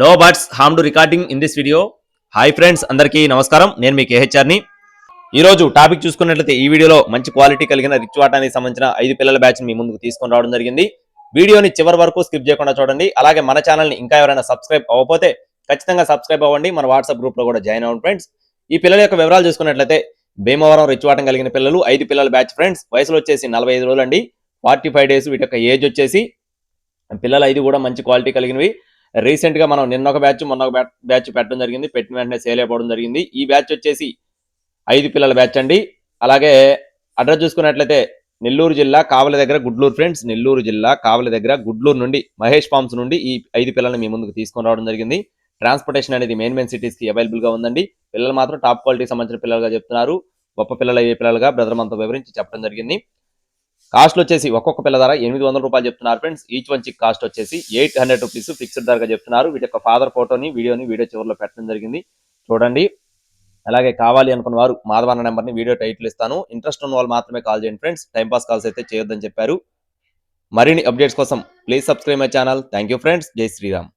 No birds harm to recording in this video hi friends అందరికీ నమస్కారం. నేను మీ కేహెచ్ఆర్ని. ఈరోజు టాపిక్ చూసుకున్నట్లయితే ఈ వీడియోలో మంచి క్వాలిటీ కలిగిన రిచ్ వాటానికి సంబంధించిన ఐదు పిల్లల బ్యాచ్ మీ ముందుకు తీసుకొని రావడం జరిగింది. వీడియోని చివరి వరకు స్కిప్ చేయకుండా చూడండి. అలాగే మన ఛానల్ని ఇంకా ఎవరైనా సబ్స్క్రైబ్ అవ్వకపోతే ఖచ్చితంగా సబ్స్క్రైబ్ అవ్వండి. మన వాట్సాప్ గ్రూప్లో కూడా జాయిన్ అవ్వండి ఫ్రెండ్స్. ఈ పిల్లల యొక్క వివరాలు చూసుకున్నట్లయితే భీమవరం రిచ్ వాటం కలిగిన పిల్లలు ఐదు పిల్లల బ్యాచ్ ఫ్రెండ్స్. వయసులో వచ్చేసి నలభై ఐదు రోజులు అండి ఫార్టీ ఫైవ్ డేస్ వీటి యొక్క ఏజ్ వచ్చేసి పిల్లలు ఐదు కూడా మంచి క్వాలిటీ కలిగినవి. రీసెంట్గా మనం నిన్న ఒక బ్యాచ్ మొన్న ఒక బ్యాచ్ పెట్టడం జరిగింది. పెట్టిన వెంటనే సేల్ అయిపోవడం జరిగింది. ఈ బ్యాచ్ వచ్చేసి ఐదు పిల్లల బ్యాచ్ అండి. అలాగే అడ్రస్ చూసుకున్నట్లయితే నెల్లూరు జిల్లా కావలి దగ్గర గుడ్లూరు ఫ్రెండ్స్ నెల్లూరు జిల్లా కావలి దగ్గర గుడ్లూరు నుండి మహేష్ ఫార్మ్స్ నుండి ఈ ఐదు పిల్లల్ని మీ ముందుకు తీసుకొని రావడం జరిగింది. ట్రాన్స్పోర్టేషన్ అనేది మెయిన్ మెయిన్ సిటీస్కి అవైలబుల్గా ఉందండి. పిల్లలు మాత్రం టాప్ క్వాలిటీకి సంబంధించిన పిల్లలుగా చెప్తున్నారు. గొప్ప పిల్లలు అయ్యే పిల్లలుగా బ్రదర్ మనతో వివరించి చెప్పడం జరిగింది. కాస్ట్ వచ్చేసి ఒక్కొక్క పిల్ల ధర ఎనిమిది వందల రూపాయలు చెప్తున్నారు friends. Each one chick cost వచ్చేసి ఎయిట్ హండ్రెడ్ రూపీస్ ఫిక్స్డ్ ధరగా చెప్తున్నారు. వీటి యొక్క ఫాదర్ ఫోటోని వీడియోని వీడియో చివరిలో పెట్టడం జరిగింది. చూడండి. అలాగే కావాలి అనుకున్న వారు మాధవన్న నెంబర్ని వీడియో టైటిల్ ఇస్తాను. ఇంట్రెస్ట్ ఉన్న వాళ్ళు మాత్రమే కాల్ చేయండి ఫ్రెండ్స్. టైం పాస్ కాల్స్ అయితే చేయొద్దని చెప్పారు. మరిన్ని అప్డేట్స్ కోసం please subscribe my channel. Thank you friends. జై శ్రీరామ్.